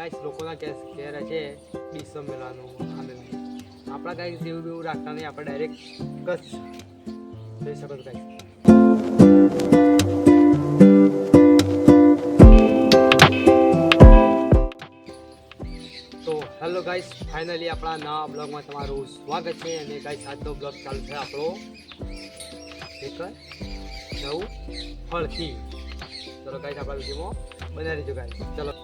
કાંઈ લોકોના કેસ ઘેર છે ડીસો મેળવાનું આનંદ. આપણા કાંઈ જેવું બેવું રાખતા નહીં, આપણે ડાયરેક્ટ કચ્છ જઈ શકો કાંઈ હેલો ગાઈસ ફાઇનલી આપણા નવા બ્લોગમાં તમારું સ્વાગત છે અને ગાઈસ આજનો બ્લોગ ચાલુ છે આપણો એક નવું ફળથી. ચલો ગાઈસ આપણા વિડીયોમાં બનાવી દેજો ગાઈસ ચલો.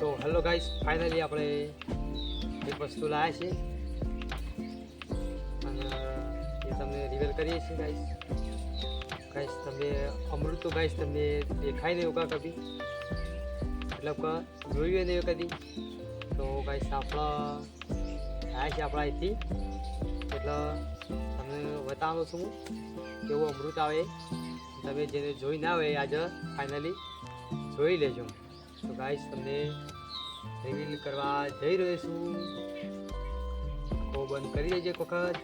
તો હેલો ગાઈસ ફાઇનલી આપણે એક વસ્તુ લાવ્યા છીએ. અને એ તમને રિવેલ કરીએ છીએ ગાઈસ ગાઈસ તમે અમૃત તો ગાઈસ તમને દેખાય નહીં એવું કદી મતલબ કે જોયું નહીં કદી. તો ગાઈસ આપણા આવ્યા છે આપણા અહીંથી. એટલે તમને બતાવું છું કેવું અમૃત આવે. તમે જેને જોઈ ના હોય આજે ફાઇનલી જોઈ લેજો. તો ગાઈસ તમને રિવીલ કરવા જઈ રહ્યો છું. કો બંધ કરી દેજો એક વખત.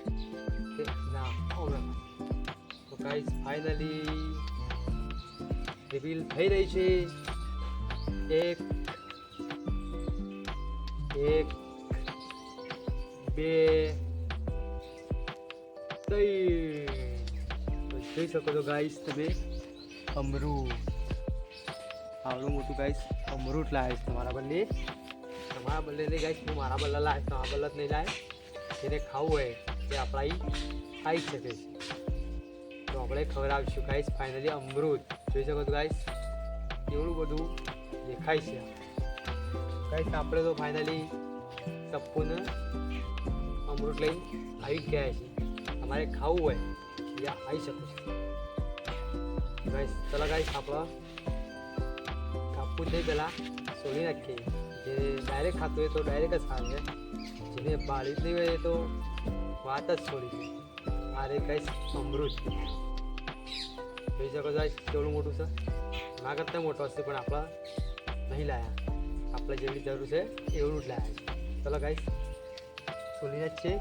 ના તો ગાઈસ ફાઇનલી રિવીલ થઈ રહી છે. એક એક, બે, ત્રણ. તો જોઈ શકો છો ગાઈસ તમે. અમરૂદ આવડું મોટું ગાઈસ અમરૂદ લાવે છે તમારા બદલે તમારા બદલે નહીં ગાઈસ હું મારા બદલે લાવે તમારા બદલે જ નહીં લાવે જેને ખાવું હોય તે આપણા અહીં ખાઈ શકે છે તો આપણે ખવડાવીશું ગાઈસ ફાઇનલી અમૃત જોઈ શકો છો ગાઈસ કેવડું બધું દેખાય છે ગાઈસ આપણે તો ફાઇનલી સપ્પુને અમૃત લઈને આવી જ ગયા છે તમારે ખાવું હોય ત્યાં આવી શકો છો ગાઈસ ચલો ગાઈસ આપણે કાપવું છે પહેલાં સોલી નાખીએ જે ડાયરેક્ટ ખાતું હોય તો ડાયરેક્ટ જ ખાવે. જેને બાળી જ નહીં હોય એ તો વાત જ છોડી છે આ રે ગાઈસ અમૃત જોઈ શકો છો કેવડું મોટું છે. ના કરતાં મોટો હશે, પણ આપણા નહીં લાયા. આપણે જેવી જરૂર છે એવું જ લાયા છે. ચલો ગાઈસ સોલીને જ છે.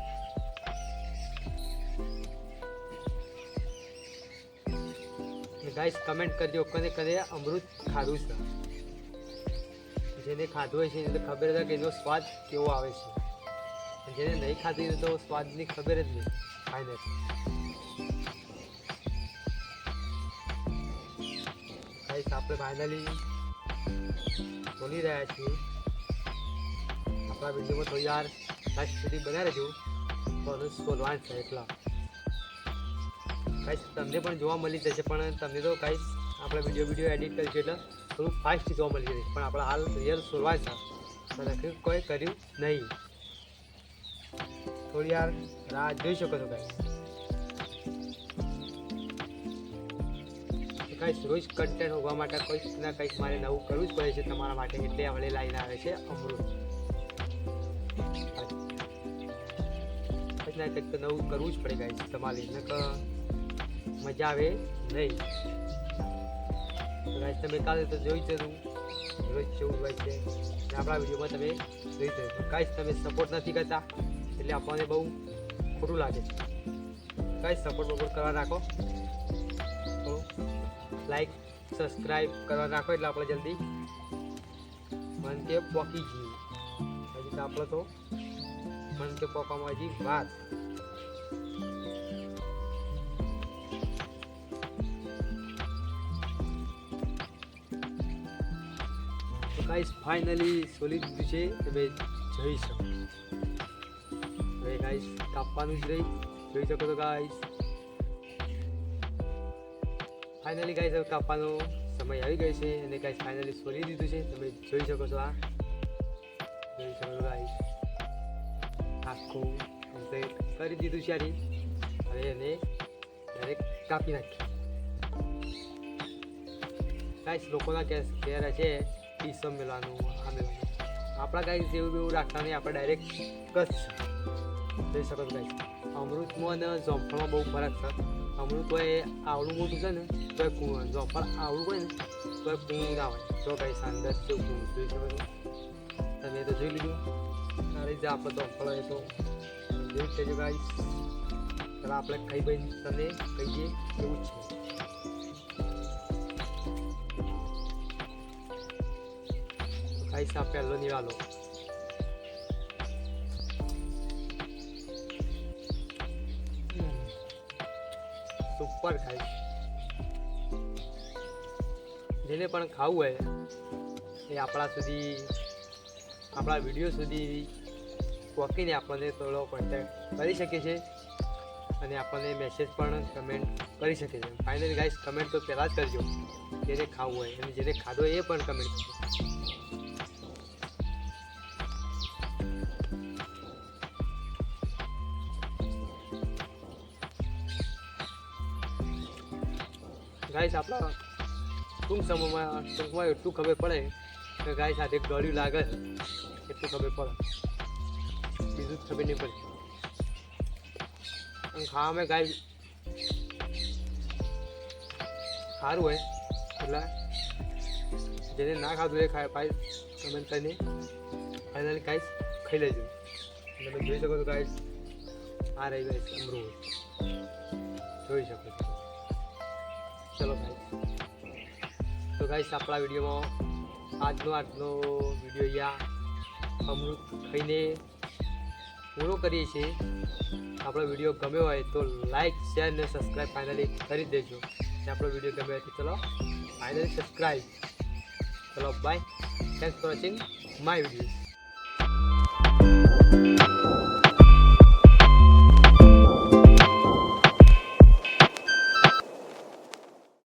ગાઈસ કમેન્ટ કરજો, કને કને અમૃત ખાધું છે. જેને ખાધું હોય છે, એને ખબર હતા કે એનો સ્વાદ કેવો આવે છે. જેને નહીં ખાધી તો સ્વાદની ખબર જ નહીં. ફાઇનલ ગાઈસ આપણે ફાઇનલી બોલી રહ્યા છીએ. આપણા વિડીયોમાં થોડી યાર લાસ્ટ સુધી બનાવી રહેજો. તો શોધવાનું છે, એટલા. ગાઈસ, તમને પણ જોવા મળી જશે, પણ તમને તો કાંઈ આપણે વીડિયો વીડિયો એડિટ કરીશું એટલે થોડું ફાસ્ટ જોવા મળી જશે. પણ આપણે હાલ રિયલ શરૂઆત છે. તો નક્કી કોઈ કર્યું નહીં. થોડી વાર રાહ જોઈ શકો છો કાંઈ કાંઈ રોજ કન્ટેન્ટ હોવા માટે કંઈક ના કંઈક મારે નવું કરવું જ પડે છે તમારા માટે, એટલે આપણે લાઈને આવે છે અમૃત. કંઈક ના તો નવું કરવું જ પડે ગાઈસ તમારી. નકર મજા આવે નહીં? ગાઈસ તમે કાલે તો જોઈ જતું રોજ જેવું હોય છે આપણા વિડીયોમાં તમે જોઈ જજો ગાઈસ તમે સપોર્ટ નથી કરતા, એટલે આપણને બહુ ખોટું લાગે છે. ગાઈસ સપોર્ટ બપોર્ટ કરવા રાખો. તો લાઈક સબસ્ક્રાઈબ કરવા રાખો એટલે આપણે જલ્દી મન કે પોકી જઈએ. હજી તો આપણે તો મન કે પોકવામાં હજી વાત. ગાઈસ ફાઇનલી સોલી દીધું છે તમે જોઈ શકો. હવે ગાઈસ કાપવાનું જ રહી. જોઈ શકો છો ગાઈસ ફાઇનલી ગાઈસ હવે કાપવાનો સમય આવી ગયો છે અને ગાઈસ ફાઇનલી સોલી દીધું છે. તમે જોઈ શકો છો આ. જોઈ શકો છો ગાઈસ આખું કરી દીધું છે આની. હવે એને ડાયરેક્ટ કાપી નાખી ગાઈસ લોકોના કે ઘેર છે. ડીસો મેલાનું આ મેળવાનું આપણા ગાય જેવું બેવું રાખતા નહીં, આપણે ડાયરેક્ટ કચ્છ જઈ શકો ગાઈસ અમૃતમાં અને જોમફળમાં બહુ ફરક છે. અમૃત હોય આવડું મોટું છે ને, તો એ જોમફળ આવડું હોય ને, તો એ કું ના હોય. જો ગાઈસ સાંદર છે કું જોઈ શકો તમે તો જોઈ લીધું. આ રીતે આપણે જોમફળ હોય તો જોઈ લેજો ચાલો આપણે ખાઈ ભાઈ તમને કહીએ એવું છે. આ પહેલો નિવાલો સુપર ખાઈશ જેને પણ ખાવું હોય, એ આપણા સુધી, આપણા વીડિયો સુધી પહોંચીને આપણને થોડો કોન્ટેક્ટ કરી શકે છે અને આપણને મેસેજ પણ કમેન્ટ કરી શકે છે. ફાઇનલી ગાઈસ કમેન્ટ તો પહેલાં જ કરજો. જેને ખાવું હોય, અને જેને ખાધો એ પણ કમેન્ટ કરજો. ગાઈસ, આપણા ટૂંક સમયમાં ટૂંકમાં એટલું ખબર પડે કે ગાય સાથે ગળ્યું લાગે એટલું ખબર પડે. બીજું જ ખબર નહીં પડતી. અને ખાવામાં ગાય સારું હોય, એટલે જેને ના ખાધું એ ખાય પાય તમે તને ફાઇનલી ગાઈસ ખાઈ લેજો. તમે જોઈ શકો છો ગાઈસ, આ રહી ગાઈસ અમરૂદ જોઈ શકો છો. ચલો ભાઈ તો ગાઈસ આપણા વિડીયોમાં આજનો આજનો વીડિયો અહીંયા અમૃત થઈને પૂરો કરીએ છીએ. આપણો વીડિયો ગમ્યો હોય તો લાઈક શેર અને સબસ્ક્રાઈબ ફાઇનલી કરી દેજો. અને આપણો વીડિયો ગમ્યો હોય તો ચલો ફાઇનલી સબસ્ક્રાઈબ ચલો bye thanks for watching my videos